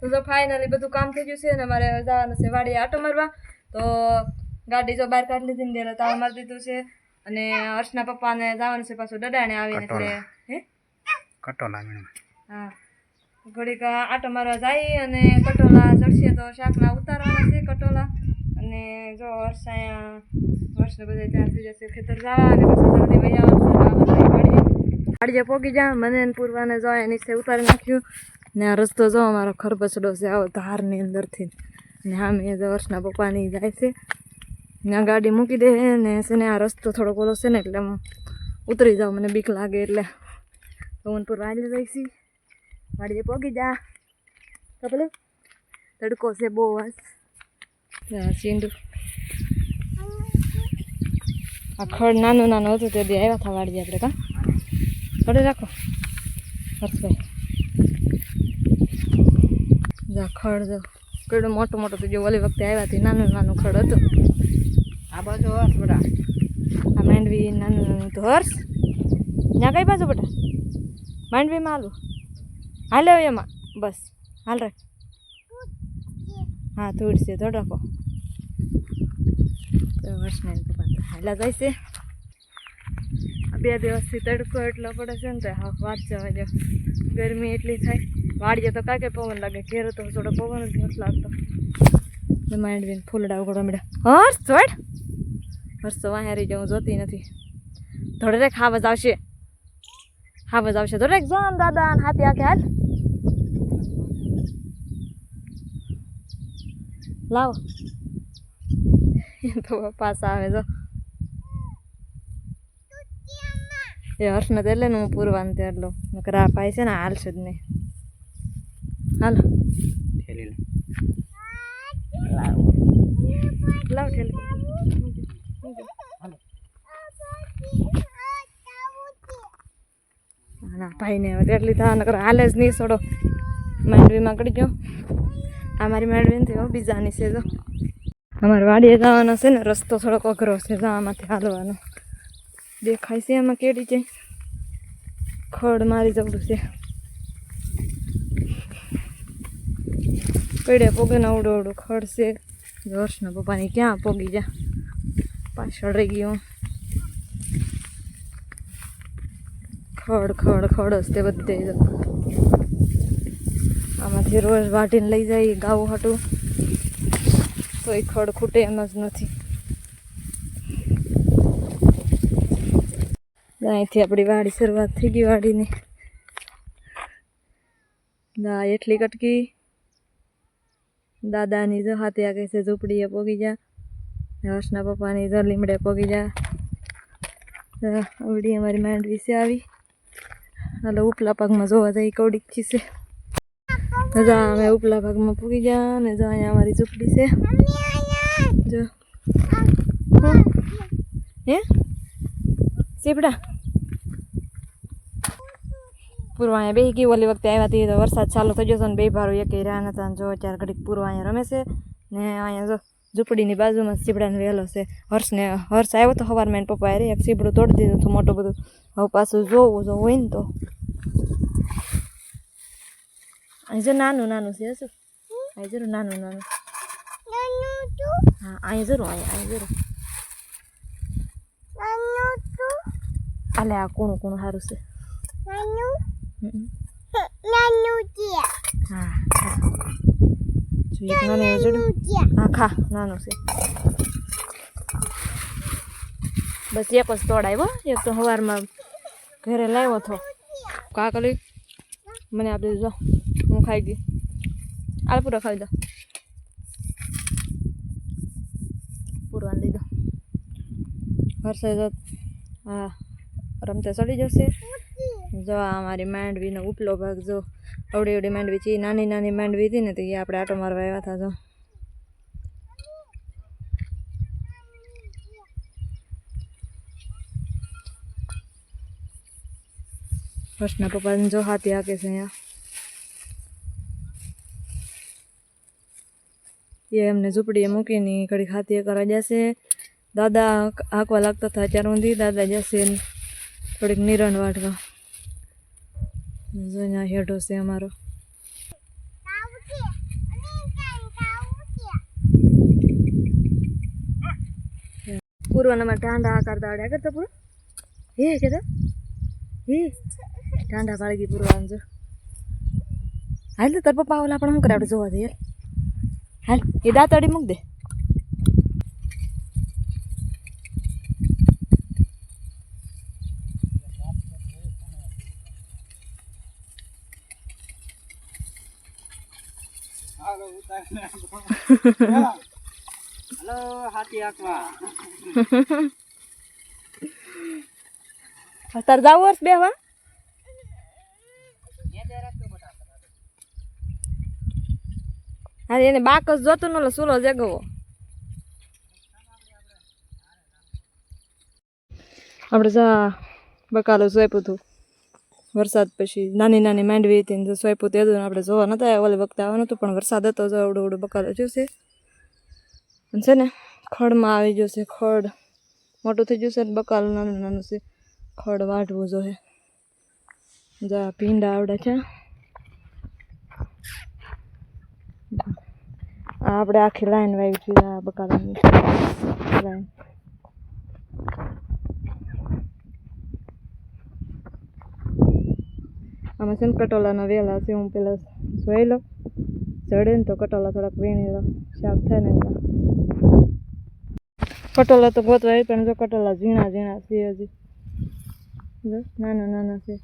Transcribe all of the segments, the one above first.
તો જો ફાઇનલી બધું કામ થઈ ગયું છે અને મારે જવાનું છે વાડીએ આટો મારવા. તો ગાડી જો બહાર કાઢી લીધી ને તાવ મારી દીધું છે. અને હર્ષના પપ્પાને જવાનું છે પાછું દડાણે આવીને એટલે હે? કટોલા હા. ઘડીક આટો મારવા જાય અને કટોલા ચડશે તો શાકના ઉતારવાના છે કટોલા. અને જો હર્ષ અહીંયા હર્ષને બધે ત્યાં થઈ જશે ખેતર જવા અને પછી જલ્દી વૈયા આવશે વાડીએ. પોગી જા મને પૂરવાને જાય નીચે ઉતારી નાખ્યું. ને આ રસ્તો જો અમારો ખરબચડો છે, આવો ધારની અંદરથી. ને હા મેં વર્ષના પપ્પાની જાય છે. ને ગાડી મૂકી દે ને છે ને આ રસ્તો થોડો ઓલો છે ને એટલે હું ઉતરી જાઉં, મને બીક લાગે એટલે. તો હું પૂર્વા આવી વાડીએ પોગી જા. કપલું તડકો છે બહુ વાસ ચીંડું આ ખડ નાનું નાનું હતું તે બી આવ્યા હતા વાડીએ આપણે કાં? ખડે રાખો. હર્ષભાઈ. ખડ જો કેવડું મોટું મોટું તો જો ઓલી વખતે આવ્યા હતી નાનું નાનું ખડ હતું. આ બાજુ હર્ષ બેટા. આ માંડવી નાનું નાનું તો હર્ષ. ત્યાં કઈ બાજુ બેટા? માંડવીમાં હાલું? હાલે એમાં. બસ હાલ રાખ. હા તોડશે તો રાખો તો વર્ષને એમ પપ્પા હાલા જાય છે. આ બે દિવસથી તડકો એટલો પડે છે ને તો હા વાત જવા જો ગરમી એટલી થાય. વાડીએ તો કાંઈ પવન લાગે ઘેર તો થોડો પવન જ નથી લાગતો. માંડવીને ફૂલડા ઉગડો મળ્યા હર્ષ ચોડ હર્ષ તો વાહે રહી જાઉં જોતી નથી. થોડે રે ખાવા જ આવશે. હાવજ આવશે. થોડેક જો આમ દાદા હાથે હાથે હાલ. લાવો. એ તો પાછા આવે જો. એ હર્ષને તો એટલે હું પૂરવાનું ત્યારે એટલો નકર પાય છે ને હાલશે જ નહીં. હાલો. ઠેલી લાવો લાવ ઠેલી ના ભાઈને હવે તેટલી થવા નકર હાલે જ નહીં છોડો માંડવીમાં કડી ગયો. આ મારી માંડવી નથી હો બીજાની છે જો. અમારે વાડીએ જવાનો છે ને રસ્તો થોડોક અઘરો છે જવામાંથી હાલવાનો. દેખાય છે એમાં કેડી છે ખડ મારી જવડું છે. કઈડે પોગે ને અવડું અવડું ખડ વર્ષના પપ્પાની ક્યાં પોગી જા. પાછળ રહી ગયું. ખડ ખડ, ખડસ તે બધે આમાંથી રોજ વાટીને લઈ જાય ગાવું હાટું. તો એ ખડ ખૂટે એમ જ નથી. અહીંથી આપણી વાડી શરૂઆત થઈ ગઈ વાડીની. દા એટલી કટકી. દાદાની જો હાથે આ કહે છે, ઝૂંપડીએ પોગી જા. હર્ષના પપ્પાની જો લીમડે પોગી જા. આવડી અમારી માંડવી છે આવી. હાલો, ઉપલા ભાગમાં જોવા જઈ કવડીક છે. તો અમે ઉપલા ભાગમાં પૂગી ગયા અને જો, અહીંયા અમારી ઝૂંપડી છે. જો. હે? હે અહીંયા બે ગઈ ઓલી વખતે આવ્યા હતી તો વરસાદ ચાલુ થઈ ગયો હતો ને બે ભારો એક રહ્યા નતા જો અત્યારે ઘડીક પૂર્વા અહીંયા રમે છે. ને અહીંયા જો ઝૂંપડીની બાજુમાં સીપડાને વહેલો છે. હર્ષને હર્ષ આવ્યો તો સવારમાં એને પપ્પાએ રે એક સીપડું તોડી દીધું હતું મોટું બધું. હવે પાછું જોવું જો હોય ને તો. અહીં જો નાનું નાનું છે શું અહીં જરૂર નાનું નાનું. હા અહીં જરૂર અહીંયા અહીં જરૂર. અલે આ કૂણું કુણું સારું છે. હા નાનું એવું જોડું હા ખા નાનું છે બસ એક જ તોડાવ્યો એક તો સવારમાં ઘરે લાવ્યો હતો કાકલી મને આપી દીધો હું ખાઈ ગઈ આલ પૂરો ખાઈ દો પૂરવાન દીધો હર્ષ હા રમતે ચડી જશે જો આ મારી માંડવીનો ઉપલો ભાગ જો અવડી અવડી માંડવી છે નાની નાની માંડવી હતી ને તો એ આપણે આટો મારવા આવ્યા હતા જો. હર્ષના પપ્પાને જો હાથી હાકે છે અહીંયા. એ એમને ઝૂંપડીએ મૂકીને ઘડી હાથી કરવા જશે. દાદા હાંકવા લાગતા હતા, અત્યાર સુધી દાદા જશે થોડીક નિરણ વાટવા. જો અહીંયા હેડો છે અમારો. પૂર્વના માં ઢાંડા આકાર દાડે. આગળ તો પૂરો. હે, કે હે? ઢાંડા પાડી ગઈ પૂર્વા જો. હાલ તો તાર પપ્પા ઓલા આપણે શું કરે? આપણે જોવા જઈએ. હાલ, એ દાંતડી મૂક દે. હલો હાથી આંકવા તાર જાવ વર્ષ બે વા હા એને બાકસ જોતું નલો સુલો જગવો. આપણે જા બકાલો સોંપ્યું હતું વરસાદ પછી નાની નાની માંડવી હતી ને સોંપ્યું તે આપણે જોવા આવ્યા, ઓલે વખતે આવવાનું હતું, પણ વરસાદ હતો જો અવડો અવડો બકાલો જોશે છે. ને, ખડમાં આવી જશે ખડ. મોટું થઈ જશે ને બકાલ, નાનું નાનું છે. ખડ વાઢવું જોઈએ. જા, ભીંડા આવડે છે. આપણે આખી લાઈન વાવી છે, આ બકાલાની. લાઈન. આમાં છે ને કટોલાના વેલા હું પેલા જોઈ લો જડે ને તો કટોલા થોડાક વીણી લો શાક થાય ને કટોલા તો ગોતવાય પણ જો કટોલા ઝીણા ઝીણા છે હજી નાના નાના છે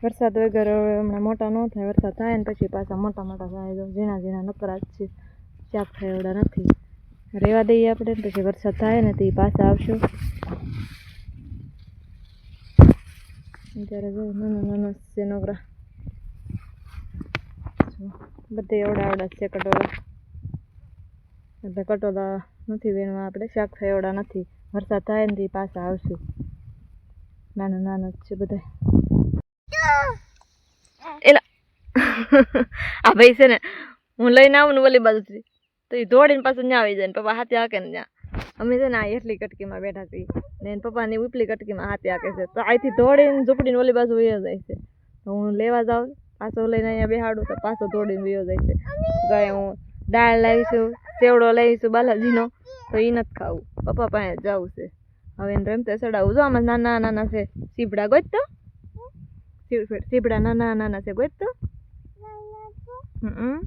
વરસાદ વગર હવે હમણાં મોટા ન થાય વરસાદ થાય ને પછી પાછા મોટા મોટા થાય તો ઝીણા ઝીણા નકરા જ છે શાક થાય એવડા નથી રહેવા દઈએ આપણે પછી વરસાદ થાય ને તો એ પાછા આવશું અત્યારે જો નાના નાના છે નોકરા બધે એવડા એવડા છે કટોલા એટલે કટોલા નથી વીણવા આપણે શાક થાય એવડા નથી વરસાદ થાય ને પાછા આવશે નાના નાના છે બધા એલા આ ભાઈ છે ને હું લઈને આવું ને ઓલી બાજુથી તો એ દોડીને પાછું ત્યાં આવી જાય ને પપ્પા હાથે હાકે ને ત્યાં અમે છે ને આ એટલી કટકીમાં બેઠા છીએ. ને પપ્પાની ઉપલી કટકીમાં હાથે આપે છે. તો અહીંથી દોડીને ઝૂંપડીને ઓલી બાજુ વયો જાય છે. તો હું લેવા જાઉં, પાછો લઈને અહીંયા બેહાડું તો પાછો દોડીને વયો જાય છે. તો હું દાળ લાવીશું, સેવડો લાવીશું બાલાજીનો, તો એ નથી ખાવું. પપ્પા પાસે જવું છે. હવે એને રમતે ચડાવું. જો આમાં નાના નાના છે સીપડા ગોત તો સીપ- સીપડા નાના નાના છે ગોત તો હમ.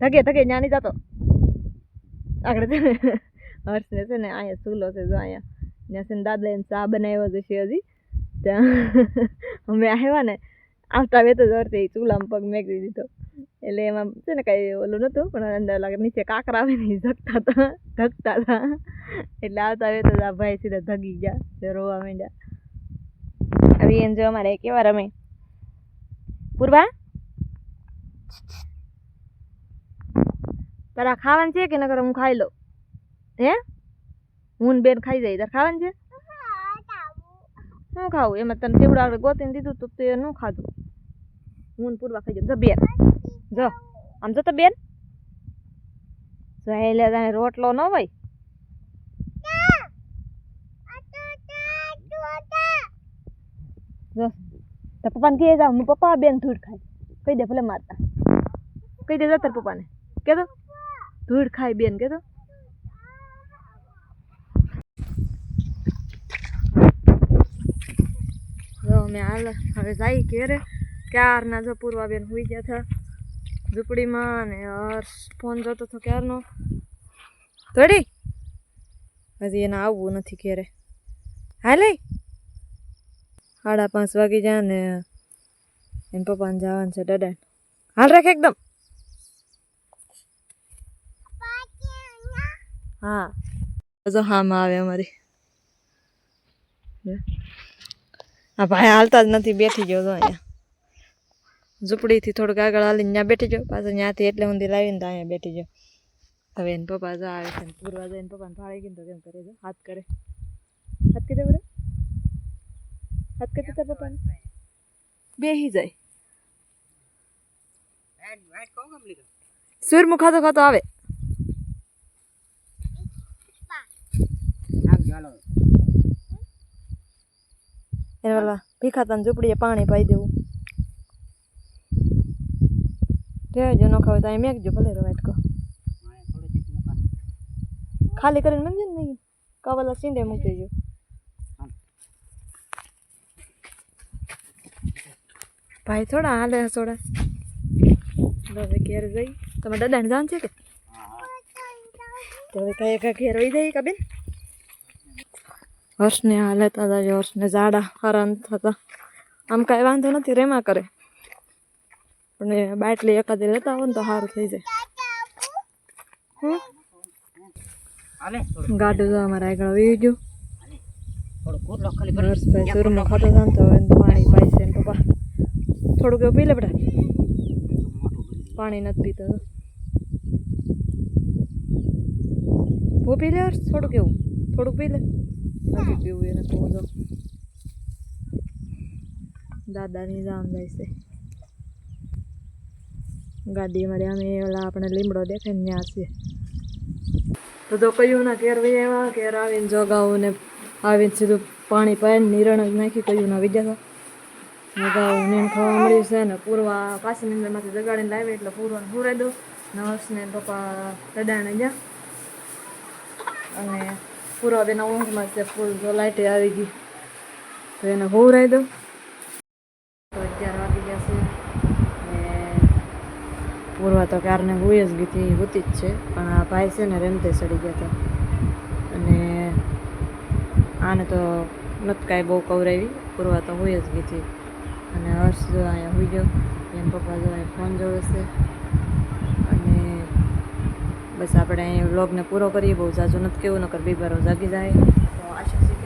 ધગે ધગે નહીં જતો આગળ છે ને હર્ષને છે ને અહીંયા ચૂલો છે જો અહીંયા ત્યાં છે ને દાદા એને ચા બનાવ્યો છે હજી ત્યાં અમે આવ્યા ને આવતા વેત જ અર્થે એ ચૂલામાં પગ મેકી દીધો એટલે એમાં છે ને કાંઈ ઓલું નહોતું પણ અંદર લાગે નીચે કાંકરા આવે ને ધકતા હતા ધકતા હતા એટલે આવતા વેત તો આ ભાઈ સીધા ધગી ગયા તે રોવા માંડ્યા આવી એમ જો અમારે કેવા રમે પૂર્વા તારા ખાવાનું છે કે નકર હું ખાઈ લઉં? હે? હું બેન ખાઈ જાય, તારે ખાવાનું છે? શું ખાવું? એમાં તને ચીવડા આગળ ગોતીને દીધું તો તે ન ખાધું. હું પૂરવા ખાઈ જાઉં. જો બેન, જો. આમ જો તો બેન. જો એટલે તને રોટલો ન હોય. જો. તાર પપ્પાને કહે જાવ પપ્પા બેન ધૂળ ખાય કહી દે ભલે મારતા. કહી દે તાર પપ્પાને. કે તો ધૂળ ખાય બેન કે તો જો અમે હાલ, હવે જાય ઘેરે. ક્યારના જો પૂર્વાબેન હોઈ ગયા હતા ઝૂંપડીમાં અને હર્ષ ફોન જોતો હતો ક્યારનો? થોડી હજી એને આવવું નથી ઘેરે. હાલે? સાડા પાંચ વાગી જાય ને એમ પપ્પાને જવાનું છે દાદા હાલ રાખ એકદમ. હા. જો હામાં આવે અમારી. હા? ભાઈ હાલતા જ નથી બેઠી ગયો તો અહીંયા. ઝૂંપડીથી થોડુંક આગળ હાલીને ત્યાં બેઠી ગયો પાછો ત્યાંથી એટલે ઊંધી લાવીને તો અહીંયા બેઠી ગયો. હવે એને પપ્પા જો આવે છે પૂરવા જાય પપ્પાને ફાળી ગઈ તો કેમ કરે છે? હાથ કરે. હાથ કરે બરો હાથ કરે તાર પપ્પાને? બેહી જાય. સૂર્યમુખા ખાતો ખાતો આવે. એને પેલા ભીખાતાની ઝૂંપડીએ પાણી પાઈ દેવું. રહેજો ન ખાવે તો અહીં મેકજો ભલે રો વાટકો ખાલી કરીને મને ને નહીં કવલા સીંડે મૂકી દેજો. ભાઈ થોડા હાલે થોડા. હવે ઘેર જઈ. તમે દાદાને જાણ છે કે? તો હવે કઈ કઈ ઘેર વહી જાય કબીન હર્ષને હાલે હતા જે હર્ષને ઝાડા હરણ થતા આમ કાંઈ વાંધો નથી રેમાં કરે પણ બાટલી એકાદી લેતા હોય ને તો સારું થઈ જાય ગાડું તો અમારા આગળ વી ગયું હર્ષભાઈ સુરમાં ખાતો હતા તો પાણી પાય છે પપ્પા થોડુંક એવું પી લે બેટા પાણી નથી પીતો હું પી લે હર્ષ થોડુંક એવું થોડુંક પી લે નથી પીવું એને કહું તો દાદાની જામ જાય છે ગાડી અમારી અમે ઓલા આપણે લીમડો દેખાય ત્યાં છીએ તો તો કયું ના ઘેર વહી આવ્યા ઘેર આવીને જોગાવું ને આવીને સીધું પાણી પાઈને નિરણ જ નાખી, કયું ના વિદ્યા જોગાવું ને ખાવા મળ્યું છે ને પૂરવા પાછી નિંદરમાંથી જગાડીને લાવી એટલે પૂરવાને પૂરાઈ દઉં. નર્સને પપ્પા દડાને ગયા. અને પૂરવા બેના ઊંઘમાં છે ફૂલ તો લાઇટે આવી ગઈ. તો એને હોવરાઈ દઉં. તો અગિયાર વાગી ગયા છે. ને પૂર્વા તો કારને હુઈ જ ગઈ હતી હોતી જ છે. પણ આ ભાઈ છે ને રેમતે ચડી ગયા હતા. અને આને તો નથી કાંઈ બહુ કવરાવી. પૂર્વા તો હોય જ ગઈ હતી. અને હર્ષ જો અહીંયા હોઈ ગયો. એમ પપ્પા જો અહીંયા ફોન જોવે છે. બસ આપણે વ્લોગને પૂરો કરીએ, બહુ ઝાઝો નથી કેવું, નકર બીબારો જાગી જાય. તો આશા